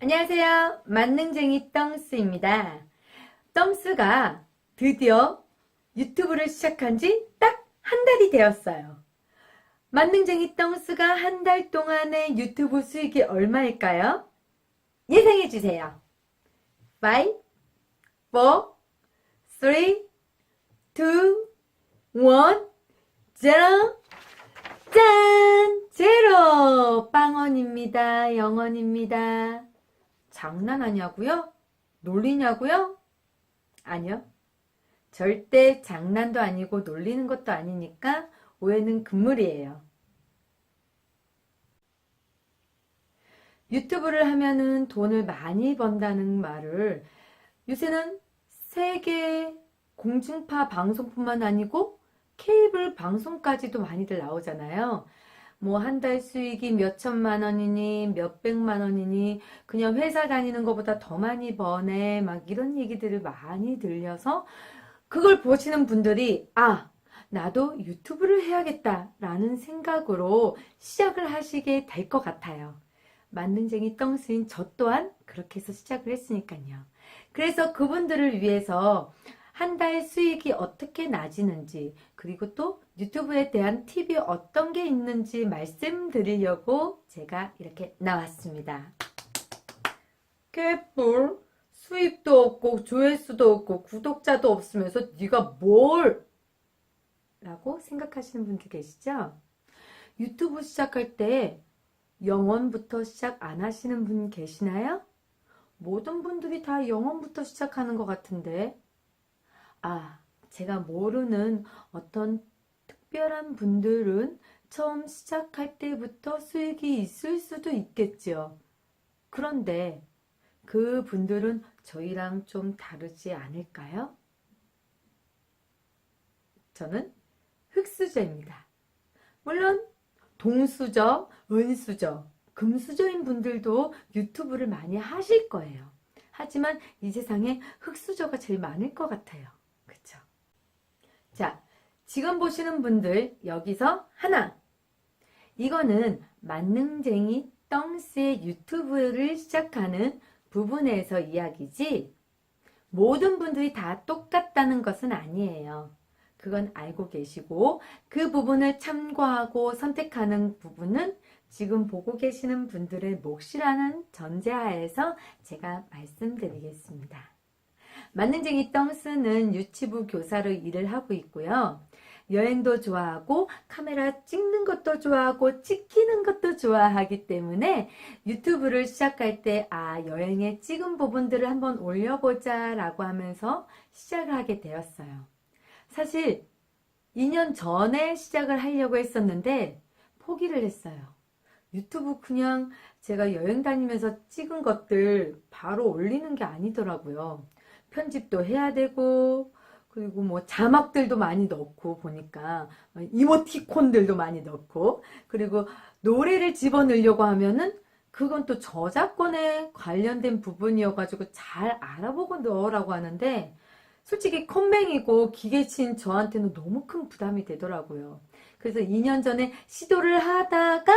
안녕하세요. 만능쟁이 떵스입니다. 떵스가 드디어 유튜브를 시작한 지 딱 한 달이 되었어요. 만능쟁이 떵스가 한 달 동안의 유튜브 수익이 얼마일까요? 예상해 주세요. 5, 4, 3, 2, 1, 0, 짠! 제로! 빵원입니다. 영원입니다. 장난하냐고요? 놀리냐고요? 아니요. 절대 장난도 아니고 놀리는 것도 아니니까 오해는 금물이에요. 유튜브를 하면은 돈을 많이 번다는 말을 요새는 세계 공중파 방송뿐만 아니고 케이블 방송까지도 많이들 나오잖아요. 뭐 한 달 수익이 몇 천만 원이니 몇 백만 원이니 그냥 회사 다니는 것보다 더 많이 버네 막 이런 얘기들을 많이 들려서 그걸 보시는 분들이 아 나도 유튜브를 해야겠다라는 생각으로 시작을 하시게 될 것 같아요. 만능쟁이 떵스인 저 또한 그렇게 해서 시작을 했으니까요. 그래서 그분들을 위해서 한 달 수익이 어떻게 나지는지 그리고 또 유튜브에 대한 팁이 어떤 게 있는지 말씀드리려고 제가 이렇게 나왔습니다. 개뿔 수익도 없고 조회수도 없고 구독자도 없으면서 네가 뭘 라고 생각하시는 분들 계시죠? 유튜브 시작할 때 영원부터 시작 안 하시는 분 계시나요? 모든 분들이 다 영원부터 시작하는 것 같은데 아, 제가 모르는 어떤 특별한 분들은 처음 시작할 때부터 수익이 있을 수도 있겠죠. 그런데 그 분들은 저희랑 좀 다르지 않을까요? 저는 흑수저입니다. 물론 동수저, 은수저, 금수저인 분들도 유튜브를 많이 하실 거예요. 하지만 이 세상에 흑수저가 제일 많을 것 같아요. 자, 지금 보시는 분들 여기서 하나. 이거는 만능쟁이 떵스의 유튜브를 시작하는 부분에서 이야기지 모든 분들이 다 똑같다는 것은 아니에요. 그건 알고 계시고 그 부분을 참고하고 선택하는 부분은 지금 보고 계시는 분들의 몫이라는 전제하에서 제가 말씀드리겠습니다. 만능쟁이 떵스는 유치부 교사로 일을 하고 있고요. 여행도 좋아하고 카메라 찍는 것도 좋아하고 찍히는 것도 좋아하기 때문에 유튜브를 시작할 때 아, 여행에 찍은 부분들을 한번 올려보자 라고 하면서 시작을 하게 되었어요. 사실 2년 전에 시작을 하려고 했었는데 포기를 했어요. 유튜브 그냥 제가 여행 다니면서 찍은 것들 바로 올리는 게 아니더라고요. 편집도 해야 되고 그리고 뭐 자막들도 많이 넣고 보니까 이모티콘들도 많이 넣고 그리고 노래를 집어넣으려고 하면은 그건 또 저작권에 관련된 부분이어가지고 잘 알아보고 넣으라고 하는데 솔직히 컴맹이고 기계친 저한테는 너무 큰 부담이 되더라고요. 그래서 2년 전에 시도를 하다가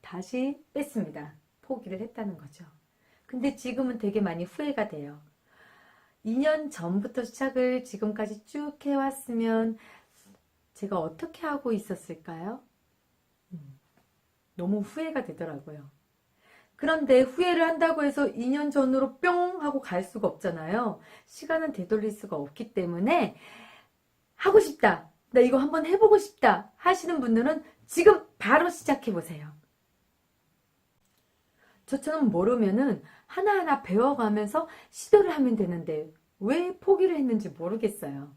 다시 뺐습니다. 포기를 했다는 거죠. 근데 지금은 되게 많이 후회가 돼요. 2년 전부터 시작을 지금까지 쭉 해왔으면 제가 어떻게 하고 있었을까요? 음, 너무 후회가 되더라고요. 그런데 후회를 한다고 해서 2년 전으로 뿅 하고 갈 수가 없잖아요. 시간은 되돌릴 수가 없기 때문에 하고 싶다. 나 이거 한번 해보고 싶다 하시는 분들은 지금 바로 시작해 보세요. 저처럼 모르면은 하나하나 배워가면서 시도를 하면 되는데 왜 포기를 했는지 모르겠어요.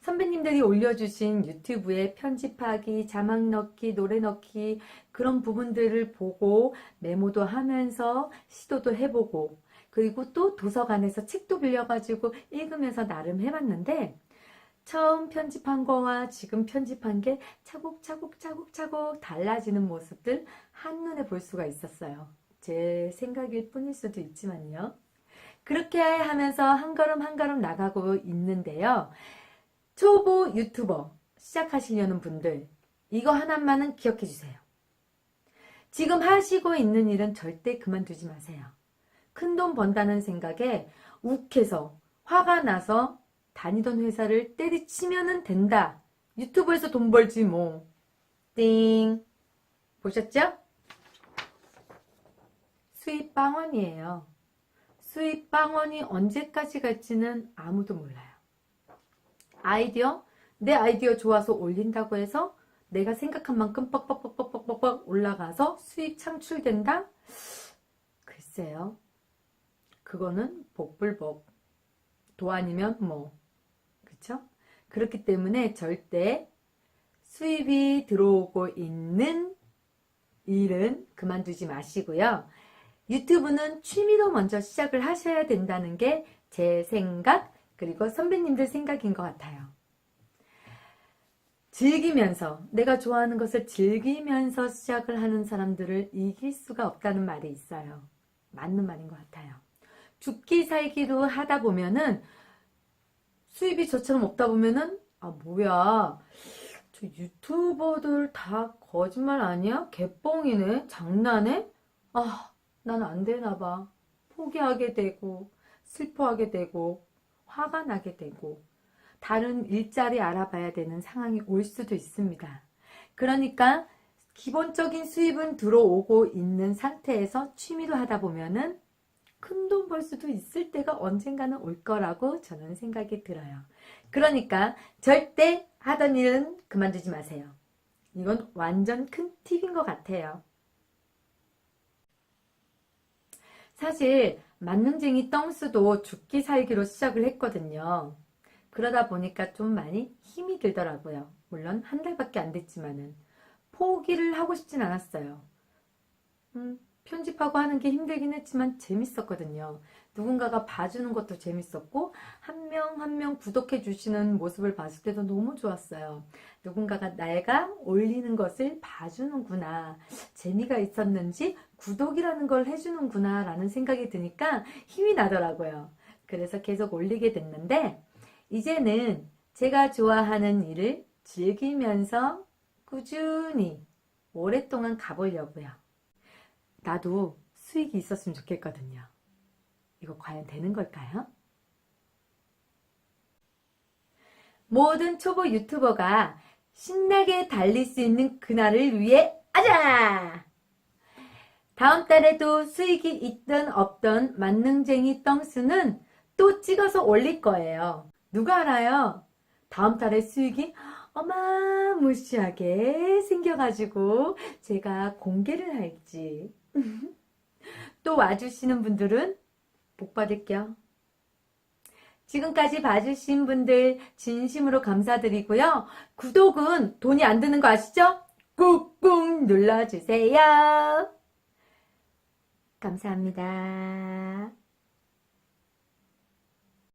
선배님들이 올려주신 유튜브에 편집하기, 자막 넣기, 노래 넣기 그런 부분들을 보고 메모도 하면서 시도도 해보고 그리고 또 도서관에서 책도 빌려가지고 읽으면서 나름 해봤는데 처음 편집한 거와 지금 편집한 게 차곡차곡 차곡차곡 달라지는 모습들 한눈에 볼 수가 있었어요. 제 생각일 뿐일 수도 있지만요. 그렇게 하면서 한 걸음 한 걸음 나가고 있는데요. 초보 유튜버 시작하시려는 분들 이거 하나만은 기억해 주세요. 지금 하시고 있는 일은 절대 그만두지 마세요. 큰 돈 번다는 생각에 욱해서 화가 나서 다니던 회사를 때리치면은 된다. 유튜브에서 돈 벌지 뭐. 띵. 보셨죠? 수입 빵원이에요. 수입 빵원이 언제까지 갈지는 아무도 몰라요. 아이디어? 내 아이디어 좋아서 올린다고 해서 내가 생각한 만큼 뻑뻑뻑뻑뻑뻑 올라가서 수입 창출된다? 글쎄요. 그거는 복불복. 도 아니면 뭐. 그쵸? 그렇기 때문에 절대 수입이 들어오고 있는 일은 그만두지 마시고요. 유튜브는 취미로 먼저 시작을 하셔야 된다는 게 제 생각, 그리고 선배님들 생각인 것 같아요. 즐기면서, 내가 좋아하는 것을 즐기면서 시작을 하는 사람들을 이길 수가 없다는 말이 있어요. 맞는 말인 것 같아요. 죽기 살기로 하다 보면은 수입이 저처럼 없다 보면은 아 뭐야 저 유튜버들 다 거짓말 아니야? 개뻥이네? 장난해? 아, 난 안 되나 봐. 포기하게 되고, 슬퍼하게 되고, 화가 나게 되고, 다른 일자리 알아봐야 되는 상황이 올 수도 있습니다. 그러니까, 기본적인 수입은 들어오고 있는 상태에서 취미로 하다 보면은 큰 돈 벌 수도 있을 때가 언젠가는 올 거라고 저는 생각이 들어요. 그러니까 절대 하던 일은 그만두지 마세요. 이건 완전 큰 팁인 것 같아요. 사실 만능쟁이 떵스도 죽기 살기로 시작을 했거든요. 그러다 보니까 좀 많이 힘이 들더라고요. 물론 한 달밖에 안 됐지만은 포기를 하고 싶진 않았어요. 음, 편집하고 하는 게 힘들긴 했지만 재밌었거든요. 누군가가 봐주는 것도 재밌었고 한 명 한 명 구독해 주시는 모습을 봤을 때도 너무 좋았어요. 누군가가 내가 올리는 것을 봐주는구나 재미가 있었는지 구독이라는 걸 해주는구나 라는 생각이 드니까 힘이 나더라고요. 그래서 계속 올리게 됐는데 이제는 제가 좋아하는 일을 즐기면서 꾸준히 오랫동안 가보려고요. 나도 수익이 있었으면 좋겠거든요. 이거 과연 되는 걸까요? 모든 초보 유튜버가 신나게 달릴 수 있는 그날을 위해 아자! 다음 달에도 수익이 있든 없든 만능쟁이 떵스는 또 찍어서 올릴 거예요. 누가 알아요? 다음 달에 수익이 어마무시하게 생겨가지고 제가 공개를 할지. 또 와주시는 분들은 복 받을게요. 지금까지 봐주신 분들 진심으로 감사드리고요. 구독은 돈이 안 드는 거 아시죠? 꾹꾹 눌러주세요. 감사합니다.